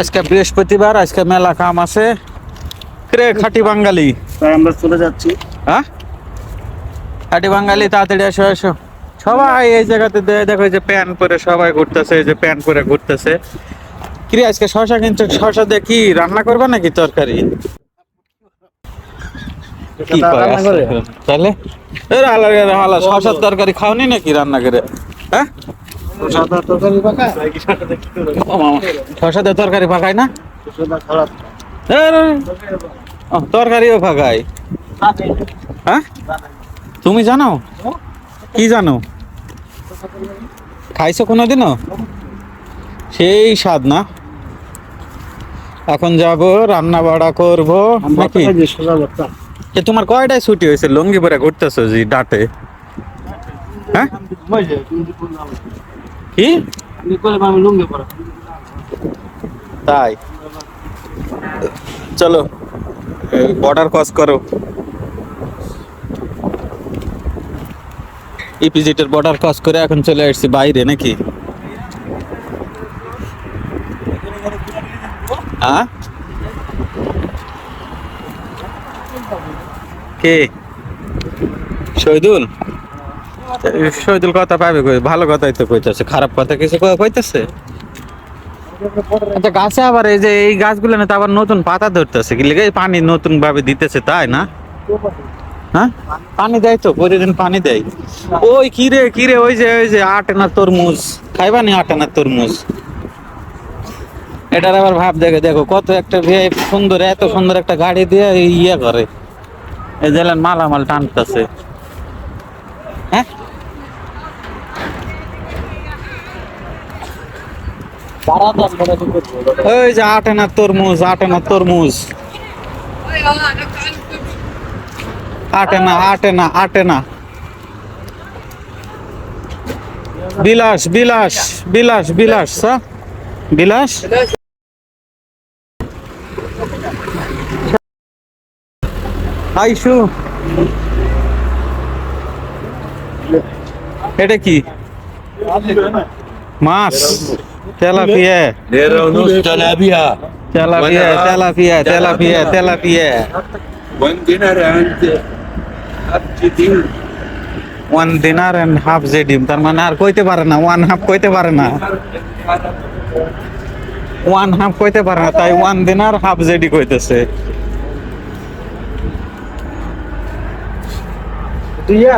আজকে বৃহস্পতিবার আজকে মেলা কাম আছে। রে খাটি বাঙালি। তাই আমরা চলে যাচ্ছি। হ্যাঁ? খাটি বাঙালি তাড়াতাড়ি এসো এসো। সবাই এই জায়গাতে দেখো যে প্যান্ট পরে সবাই ঘুরতেছে এই যে প্যান্ট পরে ঘুরতেছে। কিরে আজকে শশা কিনছো? শশা দিয়ে কি রান্না করবে নাকি তরকারি? কি করে? তাহলে এর হালা হালা শশার তরকারি খাওনি নাকি রান্না করে? হ্যাঁ? তরকারি পাকায় না? তরকারিও পাকায়। হ্যাঁ? তুমি জানো? কি জানো? খাইছো কোনোদিনও? সেই স্বাদ না? এখন যাব রান্না বাড়া করব, নাকি? যে তোমার কয়টায় ছুটি হয়েছে? লঙ্গি পরে ঘুরতেছো জি ডাটে? হ্যাঁ? কি? তাই? চলো বর্ডার ক্রস করো। ইপিজিটের বর্ডার ক্রস করে এখন চলে আসছি বাইরে নাকি? হ্যাঁ? কে? শহীদুল? শহীদুল কথা পাবে কই? ভালো কথাই তো কইতাছে, খারাপ কথা কিছু কইতাছে? আচ্ছা গাছে আবার এই যে এই গাছগুলো না তো আবার নতুন পাতা ধরতেছে, কি লেগে পানি নতুন ভাবে দিতেছে তাই না? হ্যাঁ? পানি দেয় তো, প্রতিদিন পানি দেয়। ওই কি রে কি রে, ওই যে ওই যে আট আনা তরমুজ, খাইবা নি আট আনা তরমুজ? এটার আবার ভাব দেখে, দেখো কত একটা সুন্দর, এত সুন্দর একটা গাড়ি দিয়ে ইয়ে করে। এই যে মালামাল টানতেছে। ওই যে আট আনা তরমুজ, আট আনা তরমুজ। আট আনা আট আনা আট আনা বিলাস বিলাস বিলাস বিলাস বিলাস? আইসু। এটা কি? মাছ। Tilapia Neronus Talabia. Tilapia tilapia tilapia tilapia One dinner and up to din. One dinar and half যে ডিম তার মানে আর কইতে পারে না ওয়ান হাফ কইতে পারে না ওয়ান হাফ কইতে পারে না তাই ওয়ান দিনার হাফ জেডি কইতেছে আইও